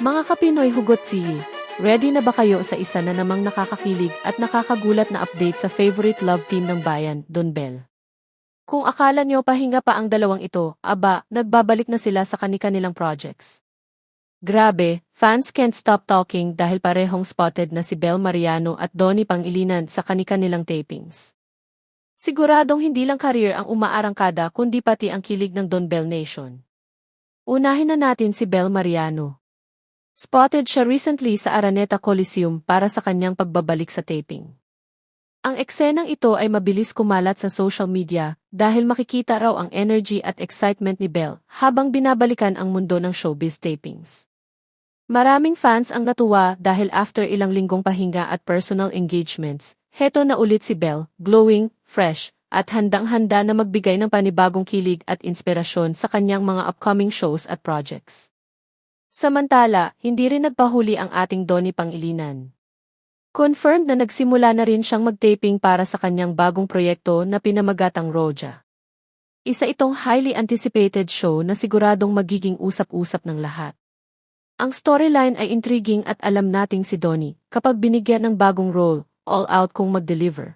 Mga kapinoy hugot siyi, ready na ba kayo sa isa na namang nakakakilig at nakakagulat na update sa favorite love team ng bayan, Don Bell? Kung akala nyo pahinga pa ang dalawang ito, aba, nagbabalik na sila sa kani-kanilang projects. Grabe, fans can't stop talking dahil parehong spotted na si Bel Mariano at Donnie Pangilinan sa kani-kanilang tapings. Siguradong hindi lang career ang umaarangkada kundi pati ang kilig ng Don Bell Nation. Unahin na natin si Bel Mariano. Spotted siya recently sa Araneta Coliseum para sa kanyang pagbabalik sa taping. Ang eksenang ito ay mabilis kumalat sa social media dahil makikita raw ang energy at excitement ni Belle habang binabalikan ang mundo ng showbiz tapings. Maraming fans ang natuwa dahil after ilang linggong pahinga at personal engagements, heto na ulit si Belle, glowing, fresh, at handang-handa na magbigay ng panibagong kilig at inspirasyon sa kanyang mga upcoming shows at projects. Samantala, hindi rin nagpahuli ang ating Donnie Pangilinan. Confirmed na nagsimula na rin siyang magtaping para sa kanyang bagong proyekto na pinamagatang Roja. Isa itong highly anticipated show na siguradong magiging usap-usap ng lahat. Ang storyline ay intriguing at alam nating si Donnie, kapag binigyan ng bagong role, all out kung mag-deliver.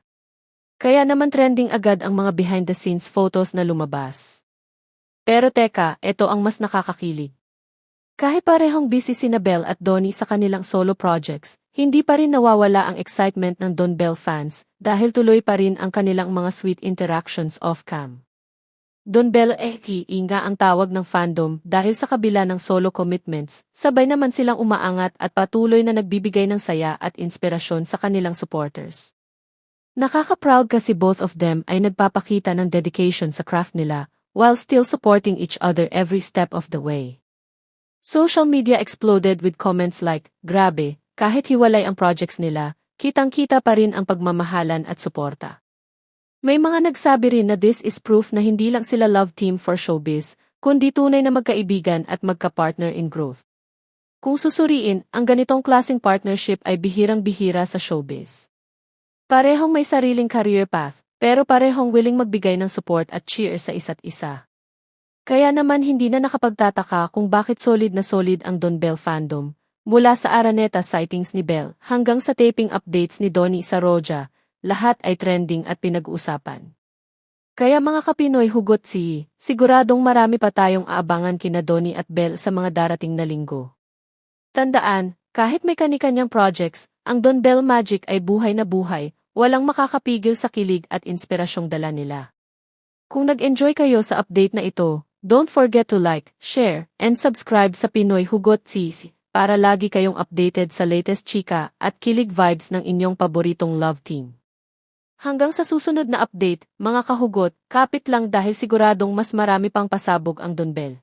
Kaya naman trending agad ang mga behind-the-scenes photos na lumabas. Pero teka, ito ang mas nakakakilig. Kahit parehong busy si Belle at Donnie sa kanilang solo projects, hindi pa rin nawawala ang excitement ng Don Bell fans dahil tuloy pa rin ang kanilang mga sweet interactions off-cam. Don Bell Eki nga ang tawag ng fandom dahil sa kabila ng solo commitments, sabay naman silang umaangat at patuloy na nagbibigay ng saya at inspirasyon sa kanilang supporters. Nakaka-proud kasi both of them ay nagpapakita ng dedication sa craft nila while still supporting each other every step of the way. Social media exploded with comments like, grabe, kahit hiwalay ang projects nila, kitang-kita pa rin ang pagmamahalan at suporta. May mga nagsabi rin na this is proof na hindi lang sila love team for showbiz, kundi tunay na magkaibigan at magka-partner in growth. Kung susuriin, ang ganitong klaseng partnership ay bihirang-bihira sa showbiz. Parehong may sariling career path, pero parehong willing magbigay ng support at cheer sa isa't isa. Kaya naman hindi na nakapagtataka kung bakit solid na solid ang Don Bell fandom, mula sa Araneta sightings ni Bell hanggang sa taping updates ni Donnie sa Roja, lahat ay trending at pinag-uusapan. Kaya mga kapinoy hugot si, siguradong marami pa tayong aabangan kina Donnie at Bell sa mga darating na linggo. Tandaan, kahit may kanikanyang projects, ang Don Bell Magic ay buhay na buhay, walang makakapigil sa kilig at inspirasyong dala nila. Kung nag-enjoy kayo sa update na ito, Don't forget to like, share, and subscribe sa Pinoy Hugot Sisi para lagi kayong updated sa latest chika at kilig vibes ng inyong paboritong love team. Hanggang sa susunod na update, mga kahugot, kapit lang dahil siguradong mas marami pang pasabog ang Donbel.